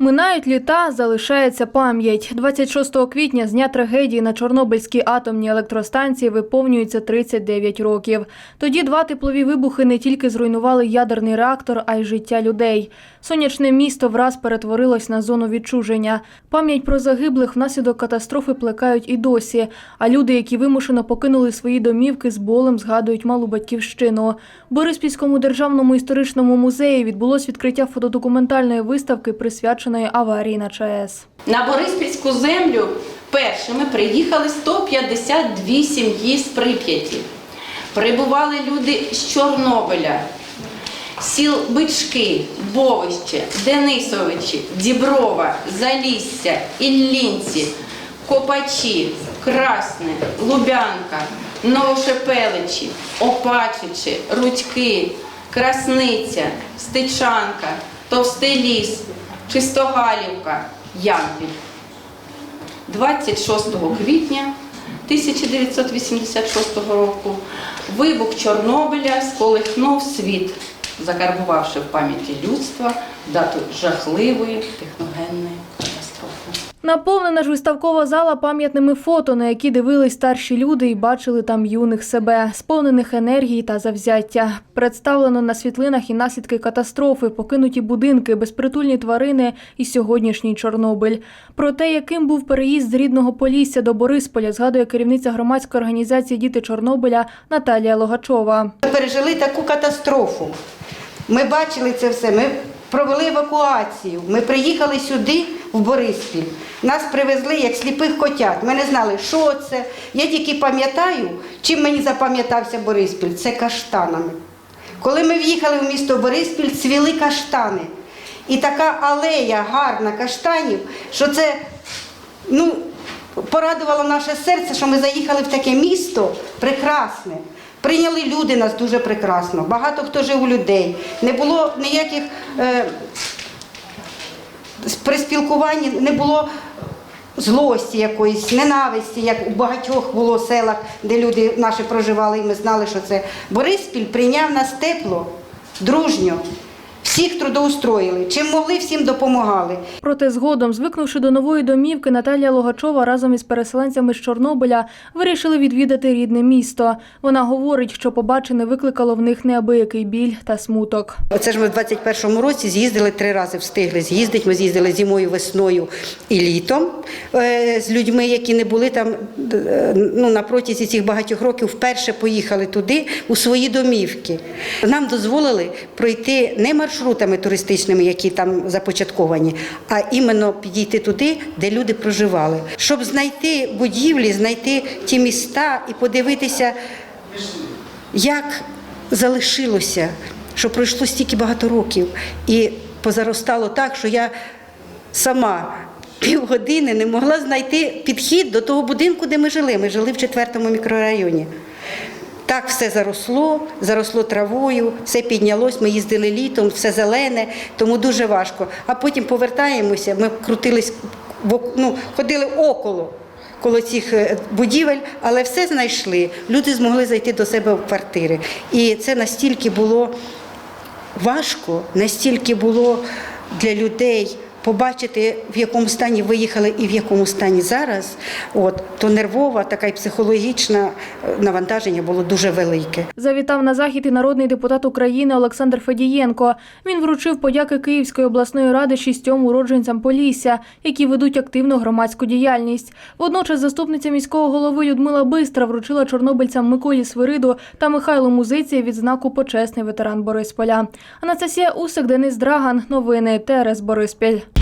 Минають літа, залишається пам'ять. 26 квітня з дня трагедії на Чорнобильській атомній електростанції виповнюється 39 років. Тоді два теплові вибухи не тільки зруйнували ядерний реактор, а й життя людей. Сонячне місто враз перетворилось на зону відчуження. Пам'ять про загиблих внаслідок катастрофи плекають і досі. А люди, які вимушено покинули свої домівки, з болем згадують малу батьківщину. Бориспільському державному історичному музеї відбулось відкриття фотодокументальної виставки, присвяченої аварії на ЧАЕС. На Бориспільську землю першими приїхали 152 сім'ї з Прип'яті. Прибували люди з Чорнобиля, сіл Бички, Бовище, Денисовичі, Діброва, Залісся, Іллінці, Копачі, Красне, Лубянка, Новошепеличі, Опачичі, Рудьки, Красниця, Стечанка, Товстий ліс, Чистогалівка, Ямпіль. 26 квітня 1986 року вибух Чорнобиля сколихнув світ, закарбувавши в пам'яті людства дату жахливої техногенної. Наповнена ж виставкова зала пам'ятними фото, на які дивились старші люди і бачили там юних себе, сповнених енергії та завзяття. Представлено на світлинах і наслідки катастрофи, покинуті будинки, безпритульні тварини і сьогоднішній Чорнобиль. Про те, яким був переїзд з рідного Полісся до Борисполя, згадує керівниця громадської організації Діти Чорнобиля Наталія Логачова. Пережили таку катастрофу. Ми бачили це все. Ми провели евакуацію. Ми приїхали сюди, в Бориспіль. Нас привезли як сліпих котят. Ми не знали, що це. Я тільки пам'ятаю, чим мені запам'ятався Бориспіль. Це каштанами. Коли ми в'їхали в місто Бориспіль, цвіли каштани. І така алея гарна каштанів, що це ну, порадувало наше серце, що ми заїхали в таке місто прекрасне. Прийняли люди нас дуже прекрасно. Багато хто жив у людей. Не було ніяких е, при спілкуванні, не було злості якоїсь, ненависті, як у багатьох було селах, де люди наші проживали, і ми знали, що це. Бориспіль прийняв нас тепло, дружньо. Всіх трудоустроїли. Чим могли, всім допомагали. Проте згодом, звикнувши до нової домівки, Наталія Логачова разом із переселенцями з Чорнобиля вирішили відвідати рідне місто. Вона говорить, що побачене викликало в них неабиякий біль та смуток. Оце ж ми в 21-му році з'їздили три рази, встигли з'їздити. Ми з'їздили зимою, весною і літом е, з людьми, які не були там е, ну, на протязі цих багатьох років, вперше поїхали туди, у свої домівки. Нам дозволили пройти не маршрутами туристичними, які там започатковані, а іменно підійти туди, де люди проживали, щоб знайти будівлі, знайти ті міста і подивитися, як залишилося, що пройшло стільки багато років, і позаростало так, що я сама півгодини не могла знайти підхід до того будинку, де ми жили. Ми жили в четвертому мікрорайоні. Так все заросло, заросло травою, все піднялось, ми їздили літом, все зелене, тому дуже важко. А потім повертаємося, ми крутились, ну, ходили около коло цих е, будівель, але все знайшли. Люди змогли зайти до себе в квартири. І це настільки було важко, настільки було для людей побачити, в якому стані виїхали і в якому стані зараз, от, то нервова така і психологічна е, навантаження було дуже велике. Завітав на захід і народний депутат України Олександр Федієнко. Він вручив подяки Київської обласної ради шістьом уродженцям Полісся, які ведуть активну громадську діяльність. Водночас заступниця міського голови Людмила Бистра вручила чорнобильцям Миколі Свириду та Михайлу Музиці відзнаку почесний ветеран Борисполя. Анастасія Усик, Денис Драган. Новини ТРС Бориспіль.